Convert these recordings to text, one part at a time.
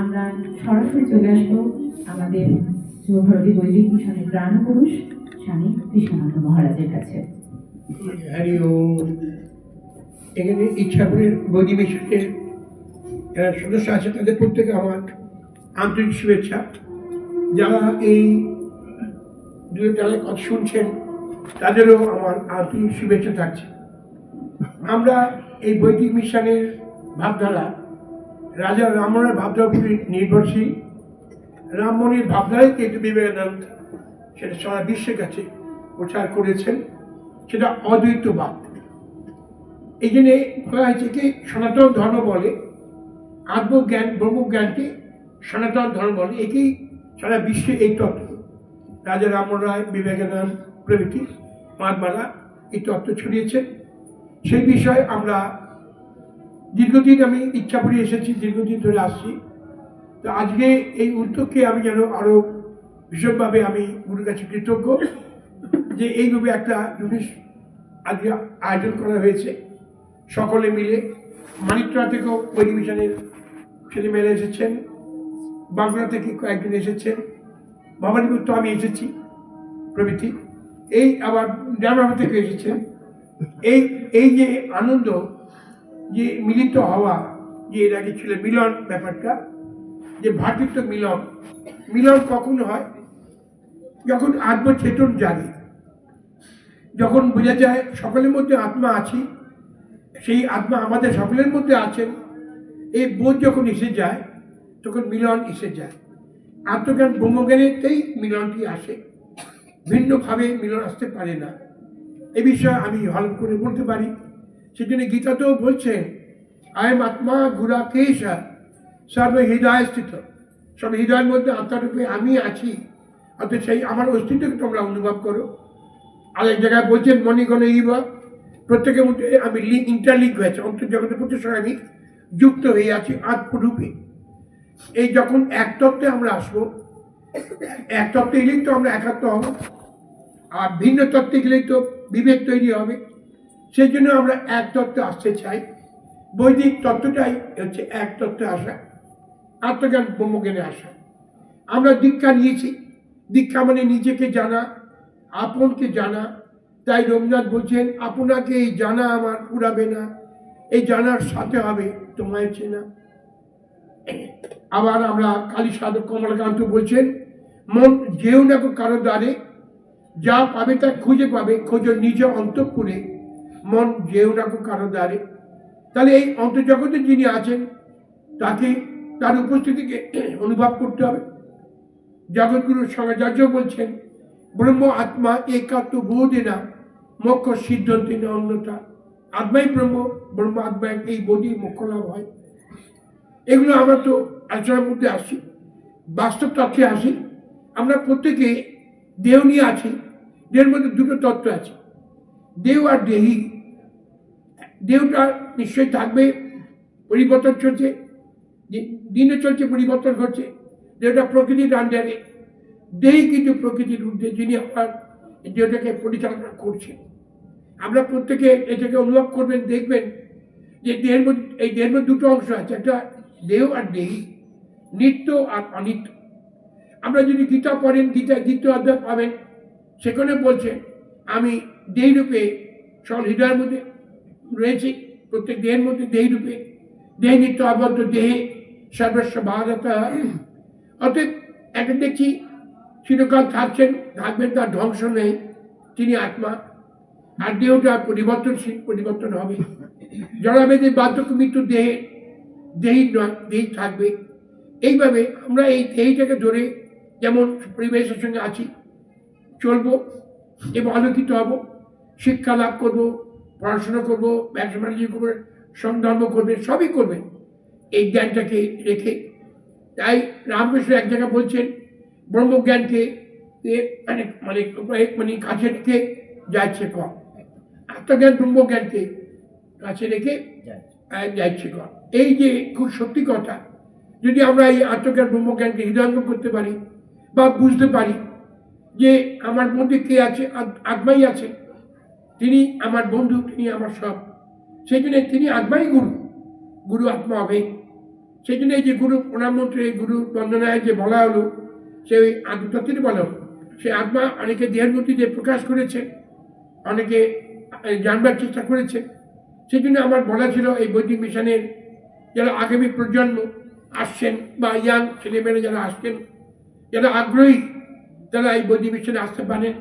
আমরা সরাসরি চলে আসব আমাদের যুবভারতী বৈদিক মিশনের প্রাণ পুরুষ স্বামী কৃষ্ণানন্দ মহারাজের কাছে। হরি ওম। এখানে ইচ্ছাপুরের বৌদি মিশনের যারা সদস্য আছে, তাদের প্রত্যেকে আমার আন্তরিক শুভেচ্ছা। যারা এই দূরে যারা কথা শুনছেন, তাদেরও আমার আন্তরিক শুভেচ্ছা থাকছে। আমরা এই বৈদিক মিশনের ভাবধারা রাজা রামমোহনের ভাবধারার উপরে নির্ভরশীল। রামমোহনের ভাবধারাই কিন্তু বিবেকানন্দ সেটা সারা বিশ্বের কাছে প্রচার করেছেন। সেটা অদ্বৈতবাদ। এই জন্যে বলা হয়েছে কি, সনাতন ধর্ম বলে, আত্মজ্ঞান, ব্রহ্মজ্ঞানকে সনাতন ধর্ম বলে, একেই সারা বিশ্বে এই তত্ত্ব। রাজা রামমোহন রায়, বিবেকানন্দ প্রভৃতি মহাত্মারা এই তত্ত্ব ছড়িয়েছেন। সেই বিষয়ে আমরা দীর্ঘদিন আমি ইচ্ছা করে এসেছি, দীর্ঘদিন ধরে আসছি। তো আজকে এই উদ্যোগকে আমি যেন আরও ভীষণভাবে আমি গুরুর কাছে কৃতজ্ঞ যে এইভাবে একটা জিনিস আজকে আয়োজন করা হয়েছে। সকলে মিলে মানিকতলা থেকেও পরিবেশনের ছেলেমেয়েরা এসেছেন বাংলা থেকে কয়েকজন এসেছেন, ভবানীপুর তো আমি এসেছি, প্রভৃতি। এই আবার জামাবা থেকে এসেছেন। এই এই যে আনন্দ যে মিলিত হওয়া, যে এর আগে ছিল মিলন ব্যাপারটা, যে ভাতৃত্ব মিলন। মিলন কখন হয়? যখন আত্মচেতন জাগে। যখন বোঝা যায় সকলের মধ্যে আত্মা আছি, সেই আত্মা আমাদের সকলের মধ্যে আছেন, এই বোধ যখন এসে যায়, তখন মিলন এসে যায়। আত্মজ্ঞান ব্রহ্মজ্ঞানেতেই মিলনটি আসে। ভিন্নভাবে মিলন আসতে পারে না। এ বিষয়ে আমি হল করে বলতে পারি। সেজন্য গীতাতেও বলছেন আয়ম আত্মা ঘুরা কেশা, সর্ব হৃদয় স্থিত সব হৃদয়ের মধ্যে আত্মারূপে আমি আছি, অর্থাৎ সেই আমার অস্তিত্বকে তোমরা অনুভব করো। আরেক জায়গায় বলছেন, মণিগণ ইবা প্রত্যেকের মধ্যে আমি লিঙ্ক ইন্টারলিঙ্ক হয়েছে অন্তর্জগতের প্রতি সঙ্গে আমি যুক্ত হয়ে আছি আত্মরূপে। এই যখন এক তত্ত্বে আমরা আসব, এক তত্ত্বে এলেই তো আমরা একাত্ম হব, আর ভিন্ন তত্ত্বে গেলেই তো বিবেক তৈরি হবে। সেই জন্য আমরা এক তত্ত্বে আসতে চাই। বৈদিক তত্ত্বটাই হচ্ছে এক তত্ত্বে আসা, আত্মজ্ঞান ব্রহ্মজ্ঞানে আসা। আমরা দীক্ষা নিয়েছি। দীক্ষা মানে নিজেকে জানা, আপনকে জানা। তাই রবীন্দ্রনাথ বলছেন, আপনাকে এই জানা আমার পুরাবে না। এই জানার সাথে হবে তোমায় চেনা। আবার আমরা কালী সাধক কমলকান্ত বলছেন, মন যেও না কারও দ্বারে, যা পাবে তা খুঁজে পাবে। খোঁজো নিজ অন্তঃপুরে। মন যেও কো কারও দ্বারে। তাহলে এই অন্তর্জগতে যিনি আছেন, তাকে, তার উপস্থিতিকে অনুভব করতে হবে। জগৎগুরু সমাচার্য বলছেন, ব্রহ্ম আত্মা একাত্ম বোধে না মোক্ষ সিদ্ধান্তি না অন্যতা আত্মাই ব্রহ্ম ব্রহ্ম আত্মা এই বোধই মোক্ষ লাভ হয়। এগুলো আমরা তো আলোচনার মধ্যে আসি বাস্তব তথ্যে আসি। আমরা প্রত্যেকে দেহ নিয়ে আছি, দেহের মধ্যে দুটো তত্ত্ব আছে। দেহ আর দেহি দেহটা নিশ্চয়ই থাকবে, পরিবর্তন চলছে, দি- দিনে চলছে, পরিবর্তন ঘটছে। দেহটা প্রকৃতির আন্ডারে দেহি কিন্তু প্রকৃতির ঊর্ধ্বে, যিনি আমার দেহটাকে পরিচালনা করছেন। আমরা প্রত্যেকে এটাকে অনুভব করবেন, দেখবেন যে দেহের মধ্যে, এই দেহের মধ্যে দুটো অংশ আছে, একটা দেহ আর দেহি, নিত্য আর অনিত্য। আমরা যদি গীতা পড়েন গীতা দ্বিতীয় অধ্যায় পাবেন, সেখানে বলছে, আমি দেহি রূপে সকল হৃদয়ের মধ্যে রয়েছি। প্রত্যেক দেহের মধ্যে দেহি রূপে। দেহ নিত্য আবদ্ধ দেহে সর্বস্ব ভারত অতএব একটা দেখছি চিরকাল থাকছেন থাকবেন তার ধ্বংস নেই। তিনি আত্মা। আর দেহটা পরিবর্তনশীল, পরিবর্তন হবে। জড়াবেদের বার্ধক্য মৃত্যু দেহে, দেহি নয়, দেহি থাকবে। এইভাবে আমরা এই দেহিটাকে ধরে যেমন পরিবেশের সঙ্গে আছি, চলবো এবং আলোকিত হব, শিক্ষা লাভ করব পড়াশোনা করব ব্যবসা বাণিজ্য করব সংধর্ম করবে সবই করবেন এই জ্ঞানটাকে রেখে। তাই রামকৃষ্ণ এক জায়গায় বলছেন ব্রহ্মজ্ঞানকে মানে মানে মানে কাছে রেখে যাচ্ছে কম আত্মজ্ঞান ব্রহ্মজ্ঞানকে কাছে রেখে যাচ্ছে। কম এই যে খুব সত্যি কথা যদি আমরা এই আত্মজ্ঞান ব্রহ্মজ্ঞানকে হৃদয়ঙ্গম করতে পারি বা বুঝতে পারি যে আমার মধ্যে কে আছে আত- আত্মাই আছে তিনি আমার বন্ধু, তিনি আমার সব। সেই জন্য তিনি আত্মাই গুরু। গুরু আত্মা হবে। সেই জন্য এই যে গুরু প্রণামন্ত্রে গুরু বন্দনায় যে বলা হলো, সেই আত্মতত্ত্বের বলা হলো। সেই আত্মা অনেকে দেহের মধ্যে প্রকাশ করেছে, অনেকে জানবার চেষ্টা করেছে। সেই জন্য আমার বলা ছিল এই বৈদিক মিশনের যারা আগামী প্রজন্ম আসছেন বা ইয়াং ছেলেমেয়েরা যারা আসছেন, যারা আগ্রহী, তারা এই বৈদিক মিশনে আসতে পারেন।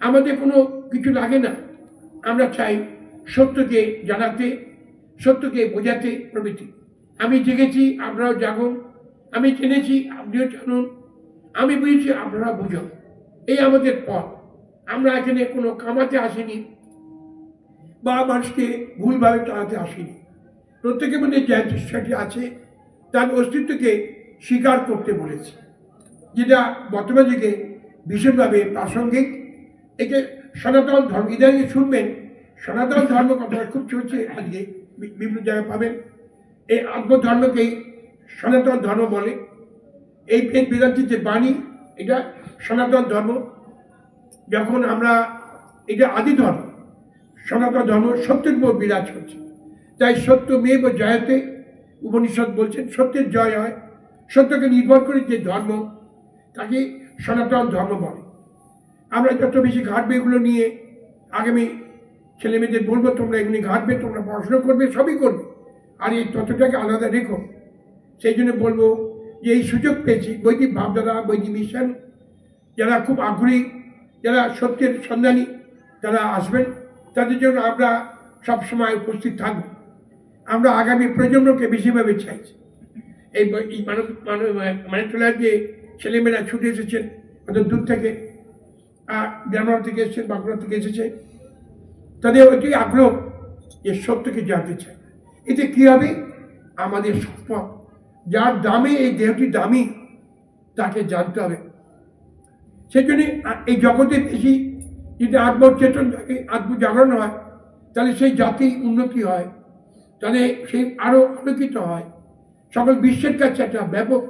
আমাদের কোনো কিছু লাগে না। আমরা চাই সত্যকে জানাতে, সত্যকে বোঝাতে প্রভৃতি। আমি জেগেছি, আপনারাও জাগুন। আমি জেনেছি, আপনিও জানুন। আমি বুঝেছি আপনারা বুঝুন। এই আমাদের পথ। আমরা এখানে কোনো কামাতে আসিনি বা মানুষকে ভুলভাবে চালাতে আসিনি। প্রত্যেকের মধ্যে যে দৃশ্যটি আছে, তার অস্তিত্বকে স্বীকার করতে বলেছি। যেটা বর্তমান যুগে ভীষণভাবে প্রাসঙ্গিক। একে সনাতন ধর্ম, ইদানিং শুনবেন, সনাতন ধর্ম কথা খুব চলছে আজকে বিভিন্ন জায়গায় পাবেন। এই আত্মধর্মকেই সনাতন ধর্ম বলে। এই বেদ বেদান্তের যে বাণী, এটা সনাতন ধর্ম। যখন আমরা এটা আদি ধর্ম, সনাতন ধর্ম সত্যের উপর বিরাজ করছে। তাই সত্য মেব জয়তে, উপনিষদ বলছেন, সত্যের জয় হয়। সত্যকে নির্ভর করে যে ধর্ম, তাকে সনাতন ধর্ম বলে। আমরা যত বেশি ঘাটবে এগুলো নিয়ে আগামী ছেলে মেয়েদের বলব, তোমরা এগুলি ঘাটবে তোমরা পড়াশোনা করবে, সবই করবে। আর এই তত্ত্বটাকে আলাদা রেখো। সেই জন্য বলব যে এই সুযোগ পেয়েছি, বৈদিক ভাবধারা, বৈদিক মিশন, যারা খুব আগ্রহী, যারা সত্যের সন্ধানী যারা আসবেন। তাদের জন্য আমরা সবসময় উপস্থিত থাকব। আমরা আগামী প্রজন্মকে বেশিভাবে চাইছি। এই মানব মানে তোলার যে ছেলেমেয়েরা ছুটে এসেছেন অত দূর থেকে জানোয়ার থেকে এসেছেন, বাঁকুড়া থেকে এসেছে। তাদের ওইটাই আগ্রহ যে সত্যকে জানতে চায়। এতে কী হবে? আমাদের সম্পদ যার দামে, এই দেহটি দামি, তাকে জানতে হবে। সেই জন্যে এই জগতে বেশি যদি আত্মচেতন থাকে আত্মজাগরণ হয়, তাহলে সেই জাতি উন্নতি হয়, তাহলে সেই আরও আলোকিত হয়। সকল বিশ্বের কাছে একটা ব্যাপক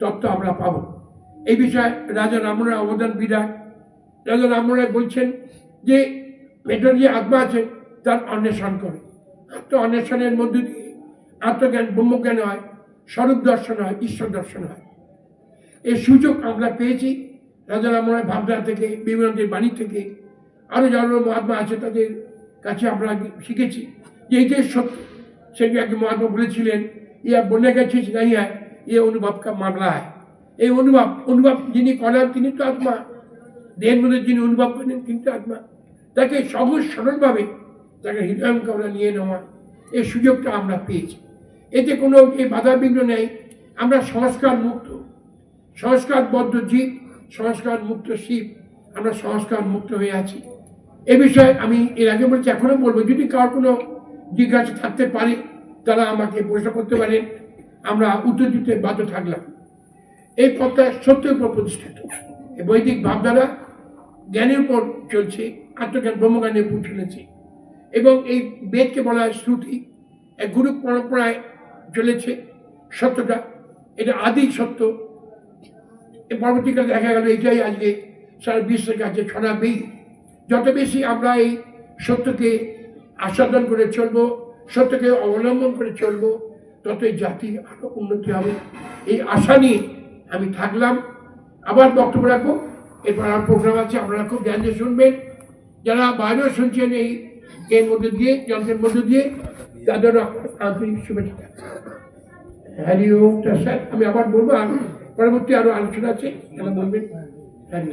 তত্ত্ব আমরা পাব। এই বিষয়ে রাজা রামরায় অবদান বিরাট। রাজা রামরায় বলছেন যে ভেতর যে আত্মা আছে, তার অন্বেষণ করে। আত্ম অন্বেষণের মধ্য দিয়ে আত্মজ্ঞান, ব্রহ্মজ্ঞান হয়, স্বরূপ দর্শন হয়, ঈশ্বর দর্শন হয়। এই সুযোগ আমরা পেয়েছি রাজা রামরায় ভাবনা থেকে, বিবেকানন্দের বাণী থেকে। আরও যারা মহাত্মা আছে, তাদের কাছে আমরা শিখেছি যে এইটাই সত্য সেটি আগে মহাত্মা বলেছিলেন, ইয়া বলে গেছে নাই হ্যাঁ ইয়ে অনুভবকে মামলা হয় এই অনুভব অনুভব যিনি করেন, তিনি তো আত্মা। দেহের মধ্যে যিনি অনুভব করেন তিনি তো আত্মা তাকে সহজ সরলভাবে তাকে হৃদয়ঙ্ক আমরা নিয়ে নেওয়া এই সুযোগটা আমরা পেয়েছি। এতে কোনো এই বাধা বিঘ্ন নেই। আমরা সংস্কার মুক্ত সংস্কারবদ্ধ জীব, সংস্কার মুক্ত শিব, আমরা সংস্কার মুক্ত হয়ে আছি। এ বিষয়ে আমি এর আগে বলছি এখনও বলব, যদি কার কোনো জিজ্ঞাসা থাকতে পারে, তারা আমাকে প্রশ্ন করতে পারেন আমরা উত্তর দিতে বাধ্য থাকলাম। এই পথটা সত্যের উপর প্রতিষ্ঠিত। বৈদিক ভাবধারা জ্ঞানের উপর চলছে, আত্মজ্ঞান ব্রহ্মজ্ঞানের উপর চলেছে। এবং এই বেদকে বলা হয় শ্রুতি। এক গুরু পরম্পরায় চলেছে সত্যটা। এটা আদি সত্য। পরবর্তীকালে দেখা গেল, এটাই আজকে সারা বিশ্বের কাছে ছড়াবেই যত বেশি আমরা এই সত্যকে আস্বাদন করে চলব, সত্যকে অবলম্বন করে চলবো, ততই জাতি আরও উন্নতি হবে। এই আশা নিয়ে আমি থাকলাম। আবার বক্তব্য রাখব। এরপর আর প্রোগ্রাম আছে, আপনারা খুব ধ্যান দিয়ে শুনবেন। যারা বাইরেও শুনছেন এই এর মধ্যে দিয়ে, যন্ত্রের মধ্যে দিয়ে তাদের আন্তরিক শুভেচ্ছা। হ্যারি স্যার, আমি আবার বলব পরবর্তী আরও আলোচনা আছে বলবেন। হ্যারি